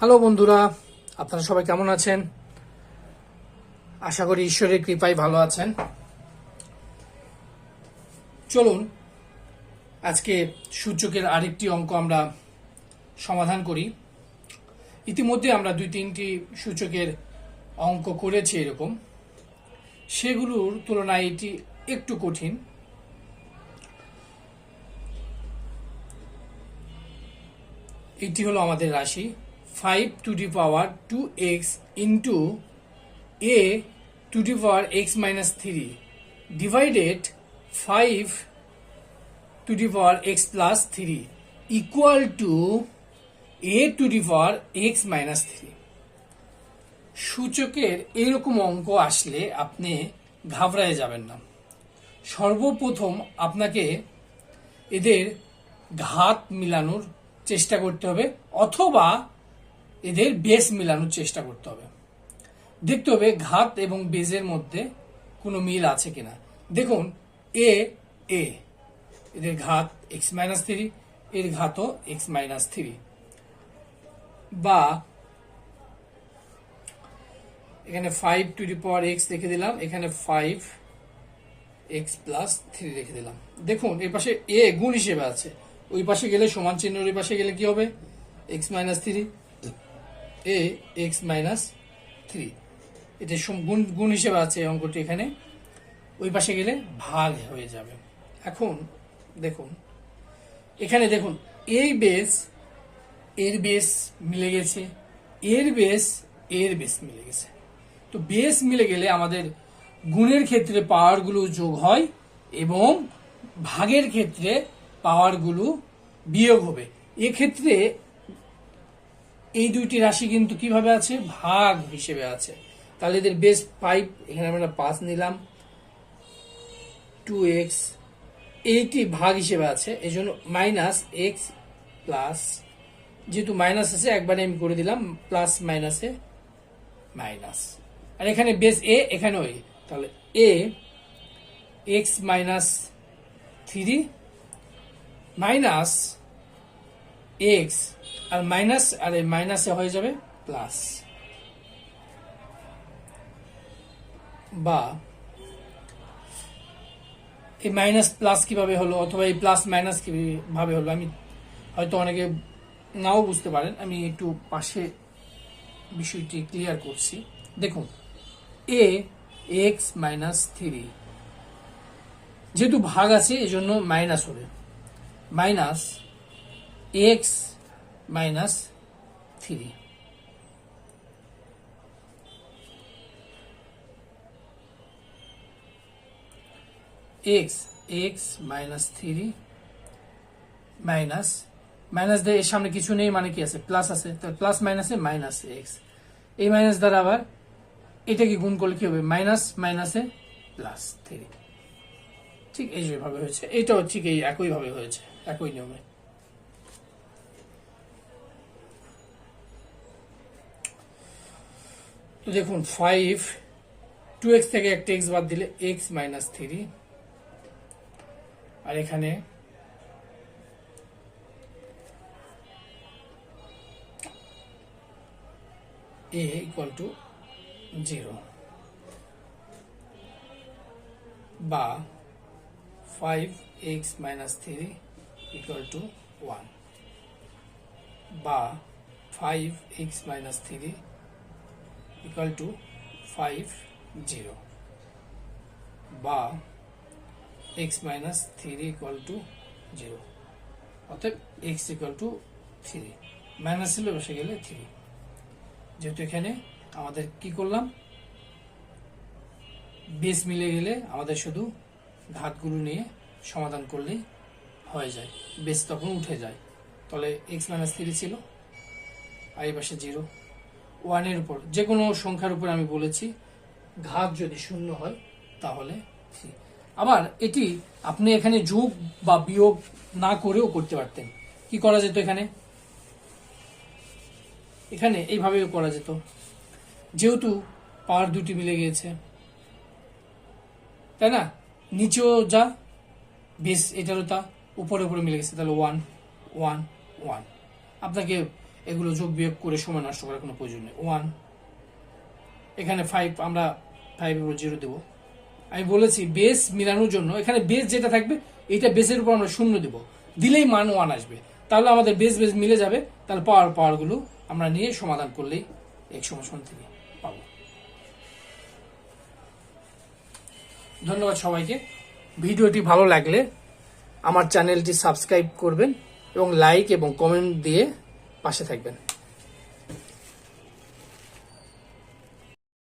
Hello বন্ধুরা, আপনারা সবাই কেমন আছেন? আশা করি ঈশ্বরের কৃপায় ভালো আছেন। চলুন, আজকে সূচকের আরেকটি অঙ্ক আমরা সমাধান করি। ইতিমধ্যে আমরা দুই তিনটি সূচকের অঙ্ক করেছি এরকম। সেগুলোর তুলনায় এটি একটু কঠিন। এটি হলো আমাদের রাশি। Five to the power two x into a to the power x minus three divided five to the power x plus three equal to a to the power x minus three সূচকের এরকম অঙ্ক আসলে আপনি ঘাবড়ায় যাবেন না। সর্বপ্রথম আপনাকে এদের ঘাত মিলানোর চেষ্টা করতে হবে, অথবা এদের বেস মিলানোর চেষ্টা করতে হবে। দেখতে হবে ঘাত এবং বেজের মধ্যে কোনো মিল আছে কিনা। দেখুন এ এ এদের ঘাত এক্স মাইনাস থ্রি এর ঘাতও এক্স মাইনাস থ্রি বা এখানে ফাইভ টু পাওয়ার এক্স রেখে দিলাম, এখানে ফাইভ এক্স প্লাস থ্রি রেখে দিলাম। দেখুন, এই পাশে এ গুণ হিসেবে আছে। ওই পাশে গেলে সমান চিহ্ন, ওই পাশে গেলে কি হবে? X minus three a x minus three সম- গুণ গুণ হিসেবে আছে অঙ্কটি এখানে। ওই পাশে গেলে ভাগ হয়ে যাবে। এখন দেখুন, এখানে দেখুন এই বেস এর বেস মিলে গেছে। এর বেস এর বেস মিলে গেছে। তো বেস মিলে গেলে আমাদের গুণের ক্ষেত্রে পাওয়ারগুলো যোগ হয় এবং ভাগের ক্ষেত্রে পাওয়ারগুলো বিয়োগ হবে। এক্ষেত্রে এই দুইটি রাশি কিন্তু কীভাবে আছে? ভাগ হিসেবে আছে। তাহলে এদের বেস ফাইভ এখানে আমরা পাঁচ নিলাম। টু এক্স এইটি ভাগ হিসেবে আছে। এই জন্য মাইনাস এক্স প্লাস যেহেতু মাইনাস আছে, একবারে আমি করে দিলাম প্লাস মাইনাসে মাইনাস আর এখানে বেস এ এখানে ওই তাহলে এ x minus three minus x আর মাইনাস আর এই মাইনাসে হয়ে যাবে প্লাস বা এই মাইনাস প্লাস কীভাবে হলো, অথবা এই প্লাস মাইনাস কীভাবে হলো, আমি হয়তো অনেকে নাও বুঝতে পারেন, আমি একটু পাশে বিষয়টি ক্লিয়ার করছি। দেখুন এ এক্স মাইনাস থ্রি যেহেতু ভাগ আছে এই জন্য মাইনাস হবে। Minus x minus three x x minus three minus minus দিয়ে এর সামনে কিছু নেই মানে কি আছে? প্লাস আছে। তো প্লাস মাইনাসে মাইনাস এক্স এই মাইনাস দ্বারা আবার এটাকে গুণ করলে কি হবে? মাইনাস মাইনাসে প্লাস থ্রি ঠিক এই যেভাবে হয়েছে। এটাও ঠিক এই একইভাবে হয়েছে, একই নিয়মে। দেখুন ফাইভ টু এক্স থেকে একটা এক্স বাদ দিলে এক্স মাইনাস থ্রি আর এখানে a equal to 0 বা 5x minus 3 equal to 1 বা 5x minus 3 equal to 5 0 বা x minus 3 equal to 0 অতএব x equal to 3 মাইনাস ছিল বসে গেলে 3 যেহেতু এখানে আমাদের কি করলাম? বেস মিলে গেলে আমাদের শুধু ঘাতগুলো নিয়ে সমাধান করলেই হয়ে যায়। বেস তখন উঠে যায়। তাহলে এক্স মাইনাস থ্রি ছিল। আর এই পাশে জিরো ওয়ানের উপর যে কোনো সংখ্যার উপর আমি বলেছি, ঘাত যদি শূন্য হয়, তাহলে আবার এটি আপনি এখানে যোগ বা বিয়োগ না করেও করতে পারতেন। কি করা যেত এখানে? এখানে এইভাবেও করা যেত। যেহেতু পাওয়ার দুটি মিলে গিয়েছে, তাই না? নিচেও যা বেশ এটারও তা, উপরে উপরে মিলে গেছে, তাহলে ওয়ান ওয়ান ওয়ান আপনাকে এগুলো যোগ বিয়োগ করে সময় নষ্ট করার কোনো প্রয়োজন নেই। ওয়ান এখানে ফাইভ আমরা ফাইভ উপর জিরো দেবো। আমি বলেছি বেস মিলানোর জন্য, এখানে বেস যেটা থাকবে, এইটা বেসের উপর আমরা শূন্য দেব। দিলেই মান ওয়ান আসবে। তাহলে আমাদের বেস বেস মিলে যাবে, তাহলে পাওয়ার পাওয়ারগুলো আমরা নিয়ে সমাধান করলেই এক সমান থেকে পাবো। ধন্যবাদ সবাইকে। ভিডিওটি ভালো লাগলে আমার চ্যানেলটি সাবস্ক্রাইব করবেন এবং লাইক এবং কমেন্ট দিয়ে পাশে থাকবেন।